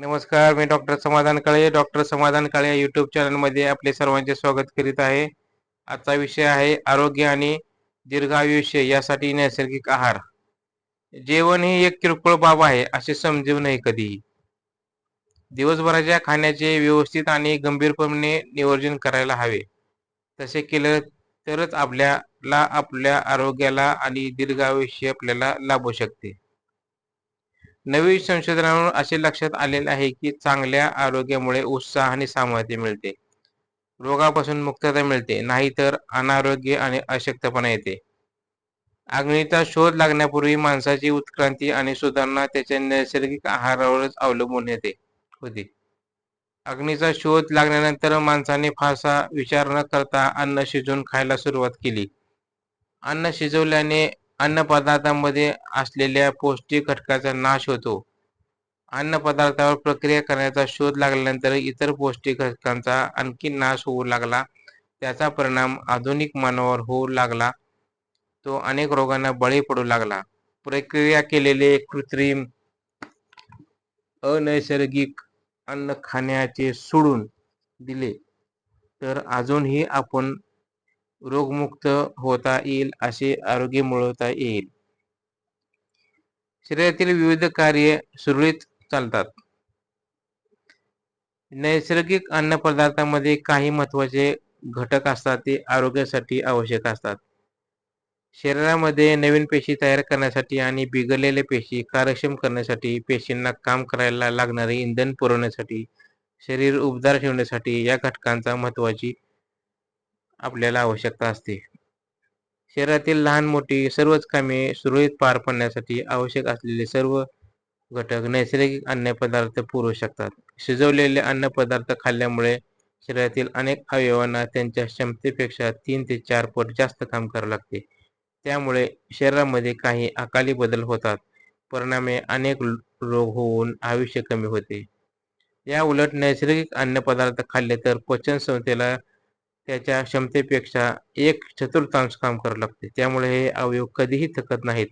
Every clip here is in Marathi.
नमस्कार मी डॉक्टर समाधान काळे. डॉक्टर समाधान काळे या यूट्यूब चॅनलमध्ये आपले सर्वांचे स्वागत करीत आहे. आजचा विषय आहे आरोग्य आणि दीर्घायुष्य यासाठी नैसर्गिक आहार. जेवण ही एक किरकोळ बाब आहे असे समजू नये कधीही दिवसभराच्या खाण्याचे व्यवस्थित आणि गंभीरपणे नियोजन करायला हवे. तसे केलं तरच आपल्याला आपल्या आरोग्याला आणि दीर्घायुष्य आपल्याला लाभू शकते. नवीन संशोधनावरून असे लक्षात आलेले आहे की चांगल्या आरोग्यामुळे उत्साह आणि सामर्थ्य मिळते. रोगापासून मुक्तता मिळते नाहीतर अनारोग्य आणि अशक्तपणा येते. अग्नीचा शोध लागण्यापूर्वी माणसाची उत्क्रांती आणि सुधारणा त्याच्या नैसर्गिक आहारावरच अवलंबून येते होती. अग्नीचा शोध लागल्यानंतर माणसाने फारसा विचार न करता अन्न शिजवून खायला सुरुवात केली. अन्न शिजवल्याने अन्न पदार्थांमध्ये असलेल्या पौष्टिक घटकाचा नाश होतो. अन्न पदार्थावर प्रक्रिया करण्याचा शोध लागल्यानंतर इतर पौष्टिक घटकांचा आणखी नाश होऊ लागला. त्याचा परिणाम आधुनिक मानवावर होऊ लागला. तो अनेक रोगांना बळी पडू लागला. प्रक्रिया केलेले कृत्रिम अनैसर्गिक अन्न खाण्याचे सोडून दिले. तर अजूनही आपण रोगमुक्त होता येईल असे आरोग्य मिळवता येईल. शरीरातील विविध कार्य सुरळीत चालतात. नैसर्गिक अन्न पदार्थामध्ये काही महत्त्वाचे घटक असतात ते आरोग्यासाठी आवश्यक असतात. शरीरामध्ये नवीन पेशी तयार करण्यासाठी आणि बिघडलेल्या पेशी कार्यक्षम करण्यासाठी पेशींना काम करायला लागणारे इंधन पुरवण्यासाठी शरीर उबदार ठेवण्यासाठी या घटकांचा महत्वाची आपल्याला आवश्यकता असते. शरीरातील लहान मोठी सर्वच कामे सुरळीत पार पडण्यासाठी आवश्यक असलेले सर्व घटक नैसर्गिक अन्नपदार्थ पुरवू शकतात. शिजवलेले अन्नपदार्थ खाल्ल्यामुळे शरीरातील अनेक अवयवांना त्यांच्या क्षमतेपेक्षा तीन ते चार पट जास्त काम करावे लागते. त्यामुळे शरीरामध्ये काही अकाली बदल होतात. परिणामे अनेक रोग होऊन आयुष्य कमी होते. या उलट नैसर्गिक अन्नपदार्थ खाल्ले तर पचन संस्थेला त्याच्या क्षमतेपेक्षा एक चतुर्थांश काम करावं लागते. त्यामुळे हे अवयव कधीही थकत नाहीत.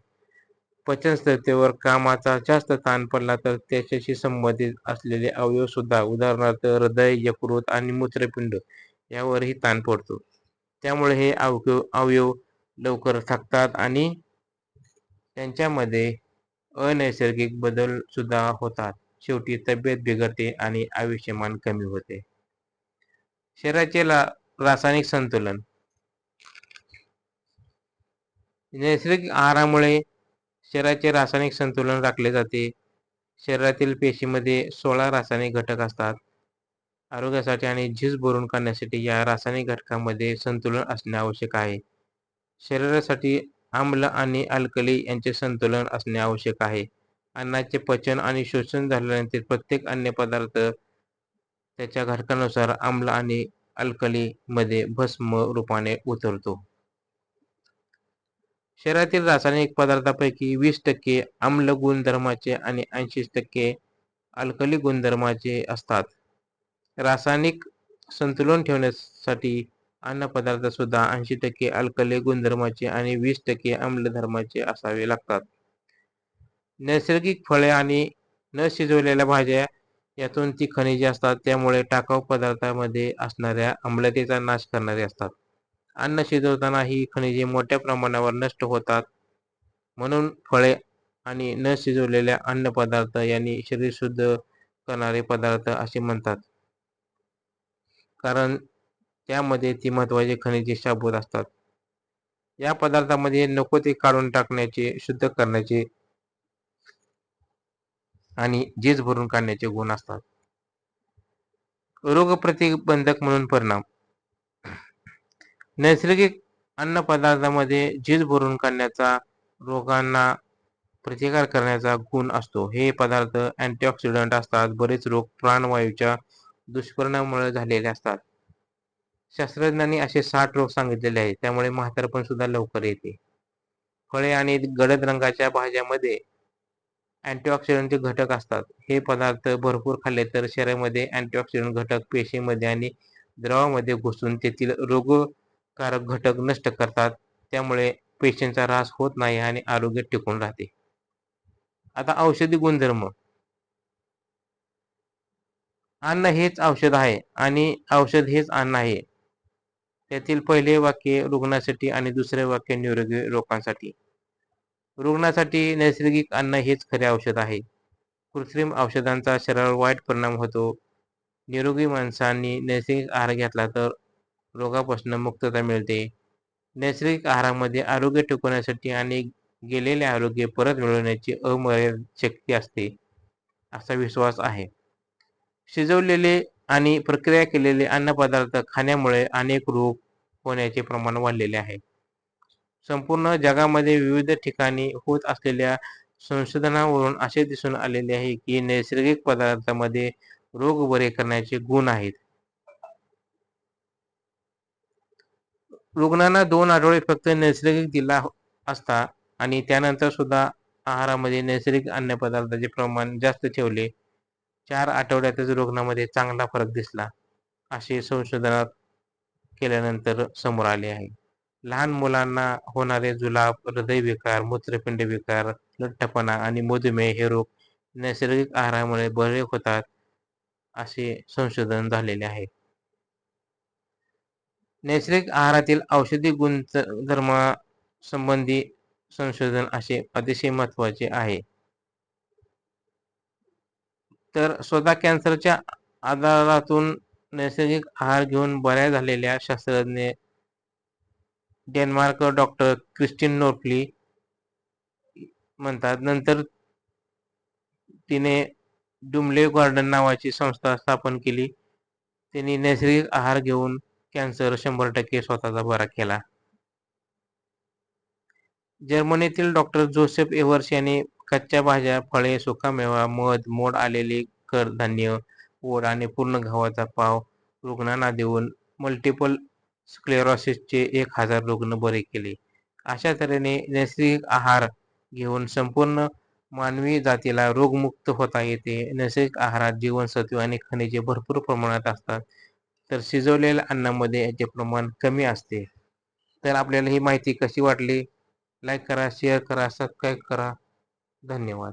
पचनस्थतेवर कामाचा जास्त ताण पडला तर त्याच्याशी संबंधित असलेले अवयव सुद्धा उदाहरणार्थ हृदय यकृत आणि मूत्रपिंड यावरही ताण पडतो. त्यामुळे हे अवयव अवयव लवकर थकतात आणि त्यांच्यामध्ये अनैसर्गिक बदल सुद्धा होतात. शेवटी तब्येत बिघडते आणि आयुष्यमान कमी होते. शरीराचे रासायनिक संतुलन. नैसर्गिक आहारामुळे शरीराचे रासायनिक संतुलन राखले जाते. शरीरातील पेशीमध्ये सोळा रासायनिक घटक असतात. आरोग्यासाठी आणि झीज भरून काढण्यासाठी या रासायनिक घटकांमध्ये संतुलन असणे आवश्यक आहे. शरीरासाठी आम्ल आणि अल्कली यांचे संतुलन असणे आवश्यक आहे. अन्नाचे पचन आणि शोषण झाल्यानंतर प्रत्येक अन्य पदार्थ त्याच्या घटकानुसार आम्ल आणि अल्कली मध्ये भस्म रूपाने उतरतो. शरीरातील रासायनिक पदार्थापैकी वीस टक्के आम्ल गुणधर्माचे आणि ऐंशी टक्के अल्कली गुणधर्माचे असतात. रासायनिक संतुलन ठेवण्यासाठी अन्नपदार्थ सुद्धा ऐंशी टक्के अल्कली गुणधर्माचे आणि वीस टक्के आम्लधर्माचे असावे लागतात. नैसर्गिक फळे आणि न शिजवलेल्या भाज्या यातून ती खनिजे असतात त्यामुळे टाकाऊ पदार्थामध्ये असणाऱ्या आम्लतेचा नाश करणारे असतात. अन्न शिजवताना ही खनिजे मोठ्या प्रमाणावर नष्ट होतात. म्हणून फळे आणि न शिजवलेल्या अन्न पदार्थ यांनी शरीर शुद्ध करणारे पदार्थ असे म्हणतात. कारण त्यामध्ये ती महत्त्वाचे खनिजे शाबूत असतात. या पदार्थामध्ये नको ते काढून टाकण्याचे शुद्ध करण्याचे आणि झीज भरून काढण्याचे गुण असतात. रोग प्रतिबंधक म्हणून परिणाम. नैसर्गिक अन्न पदार्थामध्ये झीज भरून काढण्याचा रोगांना प्रतिकार करण्याचा गुण असतो. हे पदार्थ अँटीऑक्सिडंट असतात. बरेच रोग प्राणवायूच्या दुष्परिणामामुळे झालेले असतात. शास्त्रज्ञांनी असे साठ रोग सांगितलेले आहेत. त्यामुळे म्हातारपण सुद्धा लवकर येते. फळे आणि गडद रंगाच्या भाज्यामध्ये अँटीऑक्सिडंटचे घटक असतात. हे पदार्थ भरपूर खाल्ले तर शरीरामध्ये अँटीऑक्सिडंट घटक पेशीमध्ये आणि द्रवामध्ये घुसून तेथील रोगकारक घटक नष्ट करतात. त्यामुळे पेशींचा ऱ्हास होत नाही आणि आरोग्य टिकून राहते. आता औषधी गुणधर्म. अन्न हेच औषध आहे आणि औषध हेच अन्न आहे. त्यातील पहिले वाक्य रुग्णासाठी आणि दुसरे वाक्य निरोगी लोकांसाठी. रुग्णासाठी नैसर्गिक अन्न हेच खरे औषध आहे. कृत्रिम औषधांचा शरीरावर वाईट परिणाम होतो. निरोगी माणसांनी नैसर्गिक आहार घेतला तर रोगापासून मुक्तता मिळते. नैसर्गिक आहारामध्ये आरोग्य टिकवण्यासाठी आणि गेलेले आरोग्य परत मिळवण्याची अमर्याद शक्ती असते असा विश्वास आहे. शिजवलेले आणि प्रक्रिया केलेले अन्नपदार्थ खाण्यामुळे अनेक रोग होण्याचे प्रमाण वाढलेले आहे. संपूर्ण जगामध्ये विविध ठिकाणी होत असलेल्या संशोधनावरून असे दिसून आलेले आहे की नैसर्गिक पदार्थामध्ये रोग बरे करण्याचे गुण आहेत. रुग्णांना दोन आठवडे फक्त नैसर्गिक दिला असता आणि त्यानंतर सुद्धा आहारामध्ये नैसर्गिक अन्नपदार्थाचे प्रमाण जास्त ठेवले. चार आठवड्यातच रुग्णामध्ये चांगला फरक दिसला असे संशोधनात केल्यानंतर समोर आले आहे. लहान मुलांना होणारे जुलाब हृदयविकार मूत्रपिंड विकार लठ्ठपणा आणि मधुमेह हे रोग नैसर्गिक आहारामुळे बरे होतात असे संशोधन झालेले आहे. नैसर्गिक आहारातील औषधी गुणधर्म संबंधी संशोधन असे अतिशय महत्त्वाचे आहे. तर स्वतः कॅन्सरच्या आधारातून नैसर्गिक आहार घेऊन बऱ्या झालेल्या शास्त्रज्ञ डेन्मार्क डॉक्टर क्रिस्टिन नोर्फली म्हणतात. नंतर तिने डुमले गार्डन नावाची संस्था स्थापन केली. त्यांनी नैसर्गिक आहार घेऊन कॅन्सर शंभर टक्के स्वतःचा बरा केला. जर्मनीतील डॉक्टर जोसेफ एव्हर्स यांनी कच्च्या भाज्या फळे सुकामेवा मध मोड आलेली कडधान्य ओढ आणि पूर्ण गव्हाचा पाव रुग्णांना देऊन मल्टिपल स्क्लेरॉसिसचे एक हजार रुग्ण बरे केले. अशा तऱ्हेने नैसर्गिक आहार घेऊन संपूर्ण मानवी जातीला रोगमुक्त होता येते. नैसर्गिक आहारात जीवनसत्व आणि खनिजे भरपूर प्रमाणात असतात. तर शिजवलेल्या अन्नामध्ये याचे प्रमाण कमी असते. तर आपल्याला ही माहिती कशी वाटली? लाईक करा शेअर करा सबस्क्राईब करा. धन्यवाद.